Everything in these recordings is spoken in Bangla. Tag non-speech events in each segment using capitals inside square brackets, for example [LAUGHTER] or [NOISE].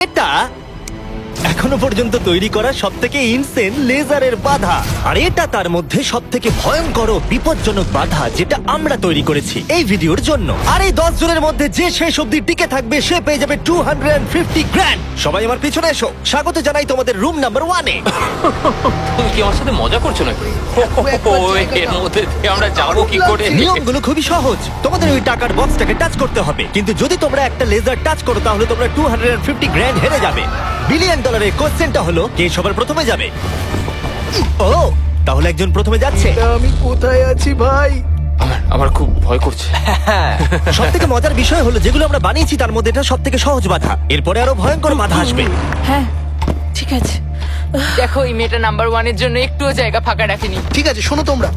এটা এখনও পর্যন্ত তৈরি করা সব থেকে ইনসেন লেজারের বাধা। আর এটা তার মধ্যে সব থেকে ভয়ঙ্কর ও বিপজ্জনক বাধা যেটা আমরা তৈরি করেছি এই ভিডিওর জন্য। আর এই দশ জনের মধ্যে যে শেষ অব্দি টিকে থাকবে সে পেয়ে যাবে টু হান্ড্রেড ফিফটি গ্র্যান্ড সবাই আমার পিছনে এসো। স্বাগত জানাই তোমাদের রুম নাম্বার ওয়ানে তুমি কি আমার সাথে মজা করছ নাকি? এর মধ্যে দিয়ে আমরা যাব কি করে? নিয়মগুলো খুবই সহজ। তোমাদের ওই টাকার বক্সটাকে টাচ করতে হবে। কিন্তু যদি তোমরা একটা লেজার টাচ করো তাহলে তোমরা টু হান্ড্রেড ফিফটি গ্র্যান্ড হেরে যাবে। বিলিয়ন ডলারের কোশ্চেনটা হলো কে সবার প্রথমে যাবে? ও তাহলে একজন প্রথমে যাচ্ছে। আমি কোথায় আছি ভাই? আমার আমার খুব ভয় করছে। সব থেকে মজার বিষয় হলো যেগুলো আমরা বানিয়েছি তার মধ্যে এটা সব থেকে সহজ বাধা। এরপরে আরও ভয়ঙ্কর বাধা আসবে। হ্যাঁ ঠিক আছে। দেখো এই মেয়েটা নাম্বার ওয়ানের জন্য একটুও জায়গা ফাঁকা রাখেনি। ঠিক আছে শোনো তোমরা।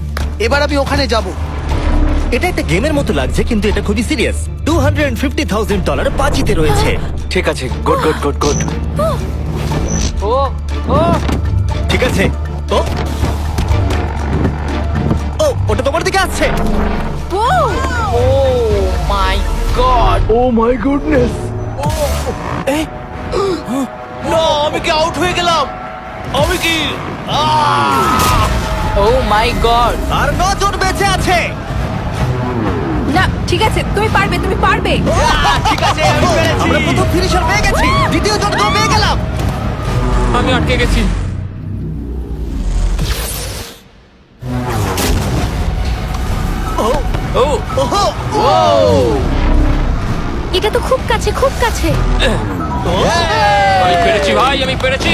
এবার আমি ওখানে যাব। এটা একটা গেমের মতো লাগছে কিন্তু এটা খুবই serious two hundred fifty thousand dollar বাজিতে রয়েছে। ঠিক আছে গুড গুড গুড গুড ও ও। ঠিক আছে। ও। ও ওটা তোমার দিকে আসছে। ও মাই গড। ও মাই গুডনেস আমি কি আউট হয়ে গেলাম? আমি কি ও মাই গড। আর নজন বেঁচে আছে। না ঠিক আছে তুমি পারবে তুমি পারবে। [LAUGHS] ঠিক আছে আমরা প্রথম ফিনিশার পেয়ে গেছি। দ্বিতীয় জনকেও পেয়ে গেলাম। আমি আটকে গেছি। ও ও ওহো এটা তো খুব কাছে খুব কাছে। আমি পেরেছি ভাই আমি পেরেছি।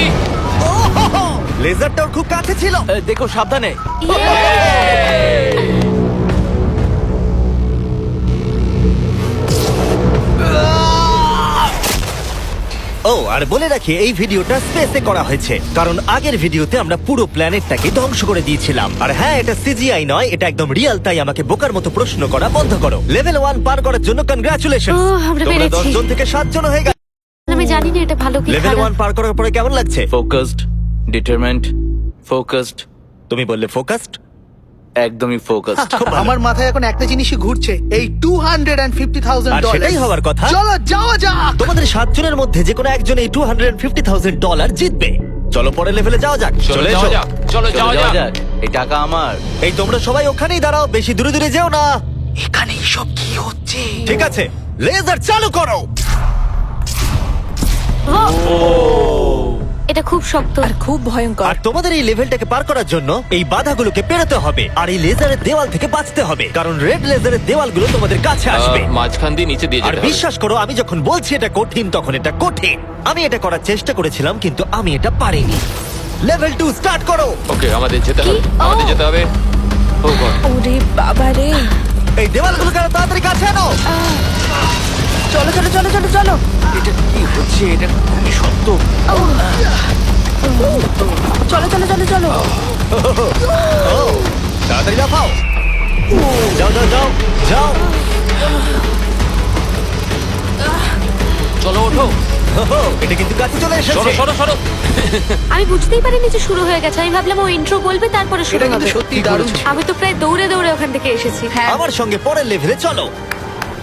লেজারটা ওর খুব কাছে ছিল। দেখো সাবধানে। আর বলে রাখি এই ভিডিওটা স্পেসে করা হয়েছে। কারণ আগের ভিডিওতে আমরা পুরো প্ল্যানেটটাকে ধ্বংস করে দিয়েছিলাম। আর হ্যাঁ এটা সিজিআই নয় এটা একদম রিয়েল তাই আমাকে বোকার মতো প্রশ্ন করা বন্ধ করো। লেভেল ওয়ান পার করার জন্য কনগ্রাচুলেশন ও, আমরা তোমরা পেরেছি। দশ জন থেকে সাত জন হয়ে গেছে আমি জানি না এটা ভালো কি লেভেল খারাপ। ওয়ান পার করার পরে কেমন লাগছে? ফোকাসড ডিটারমেন্ট ফোকাসড তুমি বললে ফোকাসড একদমই ফোকাসড [LAUGHS] আমার মাথায় এখন একটা জিনিসই ঘুরছে এই two hundred and fifty thousand আর সেটাই হওয়ার কথা? চলো যাওয়া যাক! তোমাদের সাতজনের মধ্যে যে কোনো একজন এই two hundred fifty thousand dollar জিতবে। চলো পরের লেভেলে যাওয়া যাক। চলো চলে যাওয়া এসো। যাক চলো যাওয়া যাক। এই টাকা আমার। এই তোমরা সবাই ওখানেই দাঁড়াও বেশি দূরে দূরে যেও না। এখানে সব কি হচ্ছে? ঠিক আছে লেজার চালু করো। এটা খুব শক্ত। আর খুব ভয়ঙ্কর। আর তোমাদের এই লেভেলটাকে পার করার জন্য এই বাধাগুলোকে পেরোতে হবে আর এই লেজারের দেওয়াল থেকে বাঁচতে হবে কারণ রেড লেজারের দেওয়ালগুলো তোমাদের কাছে আসবে। আহ, মাঝখান দিয়ে নিচে দিয়ে আর যেতে হবে। বিশ্বাস করো আমি যখন বলছি এটা কঠিন তখন এটা কঠিন। আমি এটা করার চেষ্টা করেছিলাম কিন্তু আমি এটা পারিনি। লেভেল টু স্টার্ট করো। ওকে আমাদের যেতে হবে আমাদের ও। যেতে হবে। Oh God. ওরে বাবা রে এই দেওয়ালগুলো কেন তাড়াতাড়ি কাছে আনো? চলো চলো চলো চলো চলো। এটা কি হচ্ছে? এটা খুবই শক্ত। চলো চলো চলো চলো। ও তাড়াতাড়ি লাফাও যাও যাও যাও যাও। চলো ওঠো। এটা কিন্তু কাছে চলে সরো এসেছে। সরো সরো আমি বুঝতেই পারিনি যে শুরু হয়ে গেছে। আমি ভাবলাম ও ইন্ট্রো বলবে তারপরে শুরু এটা হবে। সত্যি দারুণ আমি তো প্রায় দৌড়ে দৌড়ে ওখান থেকে এসেছি। হ্যাঁ। আমার সঙ্গে পরের লেভেলে চলো।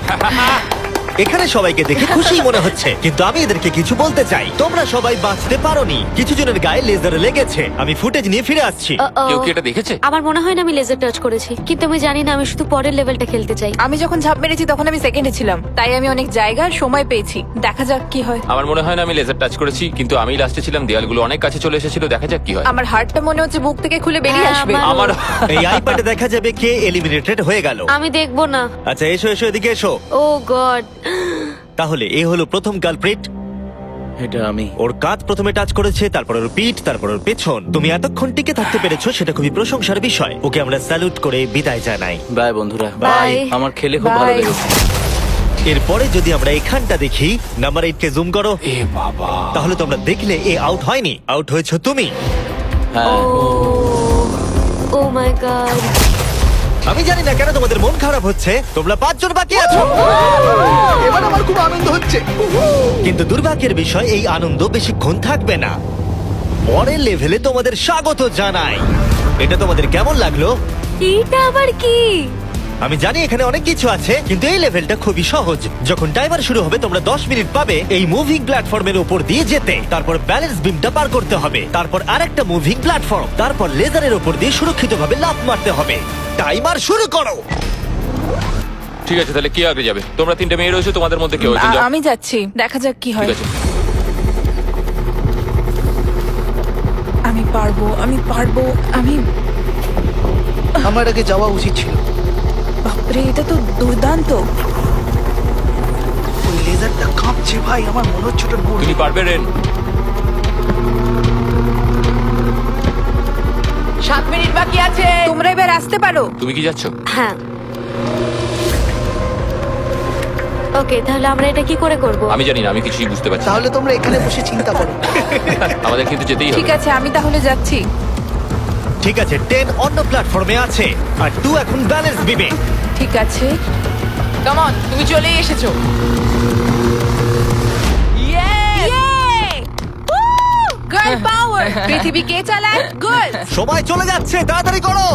[LAUGHS] এখানে সবাইকে দেখে খুশি মনে হচ্ছে। কিন্তু আমি এদেরকে কিছু বলতে চাই। তোমরা সবাই বাঁচতে পারোনি। কিছু জনের গায়ে লেজার লেগেছে। আমি ফুটেজ নিয়ে ফিরে আসছি। Uh-oh. কেউ কি এটা দেখেছে? আমার মনে হয় না আমি লেজার টাচ করেছি। কিন্তু আমি জানি না আমি শুধু পরের লেভেলটা খেলতে চাই। আমি যখন ঝাঁপ মেরেছি তখন আমি সেকেন্ডে ছিলাম। তাই আমি অনেক জায়গা আর সময় পেয়েছি। দেখা যাক কি হয়। আমার মনে হয় না আমি লেজার টাচ করেছি কিন্তু আমি লাস্টে ছিলাম। দেয়ালগুলো অনেক কাছে চলে এসেছিল। দেখা যাক কি হয়। আমার হার্টটা মনে হচ্ছে বুক থেকে খুলে বেরিয়ে হ্যাঁ, আসবে। আমার- আমার এই আইপ্যাডে দেখা যাবে কে এলিমিনেটেড হয়ে গেল। আমি দেখব না। আচ্ছা এসো এসো এদিকে এসো। ও গড তাহলে এ হলো প্রথম কালপ্রিট এটা আমি। ওর কাঁধ প্রথমে টাচ করেছে তারপর ওর পিঠ তারপর ওর পেছন। তুমি এতক্ষণ টিকে থাকতে পেরেছ সেটা খুবই প্রশংসার বিষয়। ওকে আমরা স্যালুট করে বিদায় জানাই। বাই বন্ধুরা। Bye. আমার খেলে খুব ভালো Bye. লেগেছে। এরপরে যদি আমরা এখানটা দেখি নাম্বার এইট কে জুম করো। এ বাবা। তাহলে তোমরা দেখলে এ আউট হয়নি। আউট হয়েছো তুমি। হ্যাঁ। ও। মাই গড আমি জানি না কেন তোমাদের মন খারাপ হচ্ছে। তোমরা পাঁচজন বাকি আছো। খুব হচ্ছে। কিন্তু দুর্ভাগ্যের বিষয় এই আনন্দ বেশিক্ষণ থাকবে না। পরের লেভেলে তোমাদের স্বাগত জানাই। এটা তোমাদের কেমন লাগল? এটা আবার কি? আমি জানি এখানে অনেক কিছু আছে কিন্তু এই লেভেলটা খুবই সহজ। যখন টাইমার শুরু হবে তোমরা 10 মিনিট পাবে এই মুভিং প্ল্যাটফর্মের উপর দিয়ে যেতে। তারপর ব্যালেন্স বিমটা পার করতে হবে। তারপর আরেকটা মুভিং প্ল্যাটফর্ম তারপর লেজারের উপর দিয়ে সুরক্ষিতভাবে লাফ মারতে হবে। টাইমার শুরু করো! ঠিক আছে তাহলে কে আগে যাবে? তোমরা তিনটে মেয়ে রয়েছে তোমাদের মধ্যে কেউ একজন যাও। আমি যাচ্ছি দেখা যাক কি হয়। ঠিক আছে। আমি পারব আমি পারব আমি আমার আগে যাওয়া উচিত ছিল। বাপরে এটা তো দুর্দান্ত। ওই লেজারটা কাঁপছে ভাই আমার মনে হচ্ছে ওটা নড়বে। তুমি পারবে রেন। সাত মিনিট বাকি আছে তোমরা এবার আসতে পারো। তুমি কি যাচ্ছ? হ্যাঁ। ওকে তাহলে আমরা এটা কি করে করব? আমি জানি না আমি কিছুই বুঝতে পারছি না। তাহলে তোমরা এখানে বসে চিন্তা করো। [LAUGHS] আমাদের কিন্তু যেতেই হবে। ঠিক আছে আমি তাহলে যাচ্ছি। ঠিক আছে 10 অন্য প্ল্যাটফর্মে আছে আর 2 এখন ব্যালেন্স ঠিক আছে। কামন তুমি চলেই এসেছ। গার্ল পাওয়ার [LAUGHS] পৃথিবী কে চালায়? গার্ল সময় চলে যাচ্ছে তাড়াতাড়ি করো!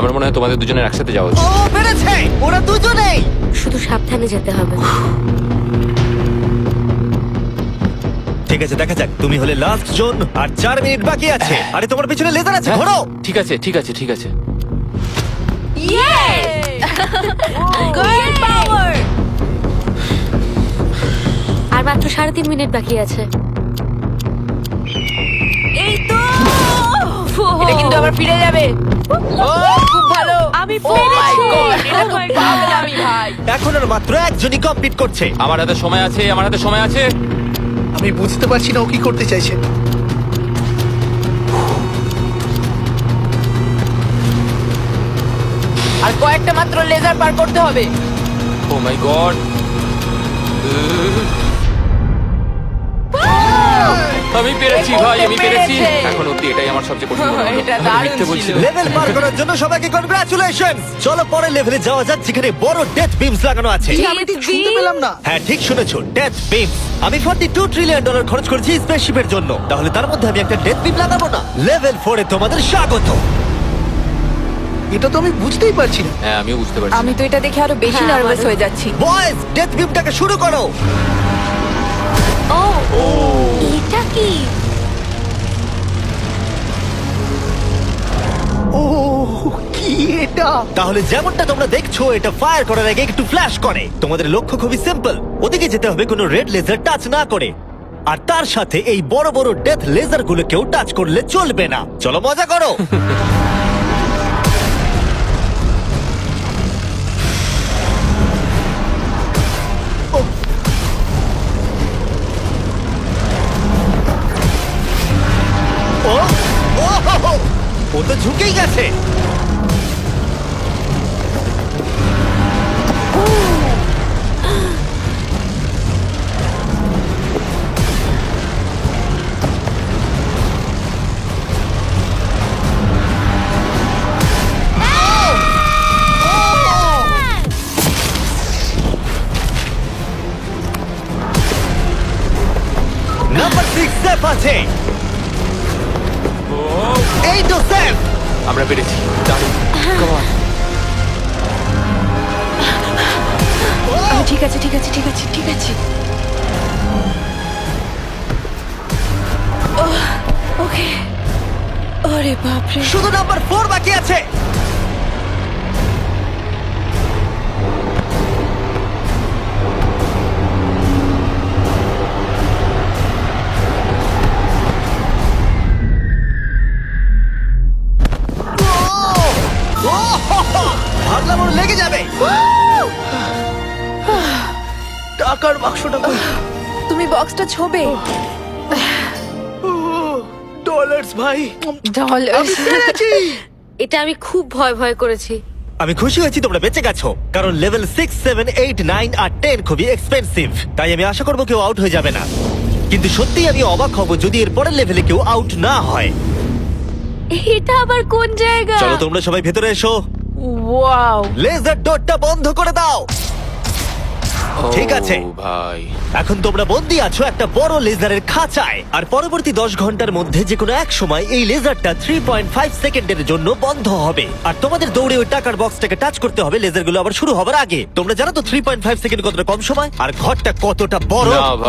আমার মনে হয় তোমাদের দুজনের একসাথে যাওয়া উচিত। ও পেরেছে ওরা দুজনেই! শুধু সাবধানে যেতে হবে। ঠিক আছে দেখা যাক। তুমি হলে লাস্ট জোন আর চার মিনিট বাকি আছে। আরে তোমার পিছনে লেজার আছে ঘোরো! ঠিক আছে ঠিক আছে ঠিক আছে। আর মাত্র সাড়ে তিন মিনিট বাকি আছে। আবার ফিরে যাবে। ও খুব ভালো। আমি Oh পেরেছি। এটা তো Oh my God. পাগলামি ভাই। এখন আর মাত্র একজনই কমপ্লিট করছে। আমার হাতে সময় আছে আমার হাতে সময় আছে। আমি বুঝতে পারছি না ও কি করতে চাইছে। আর কয়েকটা মাত্র লেজার পার করতে হবে। ও মাই গড আমি পেরেছি ভাই আমি পেরেছি। এখন অব্দি এটাই আমার সবচেয়ে কঠিন [LAUGHS] মনে হলো। এটা আমি দারুণ মিথ্যে ছিল। লেভেল পার [LAUGHS] করার জন্য সবাইকে কনগ্রাচুলেশন চলো পরের লেভেলে যাওয়া যাক যেখানে বড় ডেথ বিমস লাগানো আছে। আমি ঠিক শুনতে পেলাম না। হ্যাঁ ঠিক শুনেছো ডেথ বিমস আমি 42 ট্রিলিয়ন ডলার খরচ করেছি স্পেসশিপের জন্য। তাহলে তার মধ্যে আমি একটা ডেথ বিম লাগাবো না? লেভেল 4 এ তোমাদের স্বাগত। এটা তো আমি বুঝতেই পারছি না। হ্যাঁ আমিও বুঝতে পারছি আমি তো এটা দেখে আরও বেশি হ্যাঁ, নার্ভাস হয়ে যাচ্ছি। বয়েজ ডেথ বিমটাকে শুরু করো। তাহলে যেমনটা তোমরা দেখছ এটা ফায়ার করার আগে একটু ফ্ল্যাশ করে তোমাদের লক্ষ্য খুবই সিম্পল ওদিকে যেতে হবে কোনো রেড লেজার টাচ না করে আর তার সাথে এই বড় বড় ডেথ লেজার গুলোকেও টাচ করলে চলবে না চলো মজা করো ও তো ঝুঁকেই গেছে সেফ আছে এই তো সেফ আমরা পেরেছি। দারুণ। ঠিক আছে ঠিক আছে ঠিক আছে ঠিক আছে। ওকে। আরে বাপরে। শুধু নাম্বার ফোর বাকি আছে। বাক্সটা কই? তুমি বক্সটা ছোবে। ডলার্স ভাই। আমি পেরেছি এটা আমি খুব ভয় ভয় করেছি। আমি খুশি হয়েছি তোমরা বেঁচে গেছো কারণ level six seven eight nine আর টেন খুবই এক্সপেন্সিভ তাই আমি আশা করব কেউ আউট হয়ে যাবে না। কিন্তু সত্যি আমি অবাক হব যদি এর পরের লেভেলে কেউ আউট না হয়। এটা আবার কোন জায়গা? চলো তোমরা সবাই ভেতরে এসো। ওয়াও লেজার ডোরটা বন্ধ করে দাও। ঠিক আছে। ও ভাই। এখন তোমরা বন্দি আছো একটা বড় লেজারের খাঁচায়। আর পরবর্তী দশ ঘণ্টার মধ্যে যে কোনো এক সময় এই লেজারটা থ্রি পয়েন্ট ফাইভ সেকেন্ডের জন্য বন্ধ হবে। আর তোমাদের দৌড়ে ওই টাকার বক্সটাকে টাচ করতে হবে লেজারগুলো আবার শুরু হবার আগে। তোমরা জানো তো থ্রি পয়েন্ট ফাইভ সেকেন্ড কতটা কম সময়? আর ঘরটা কতটা বড়? না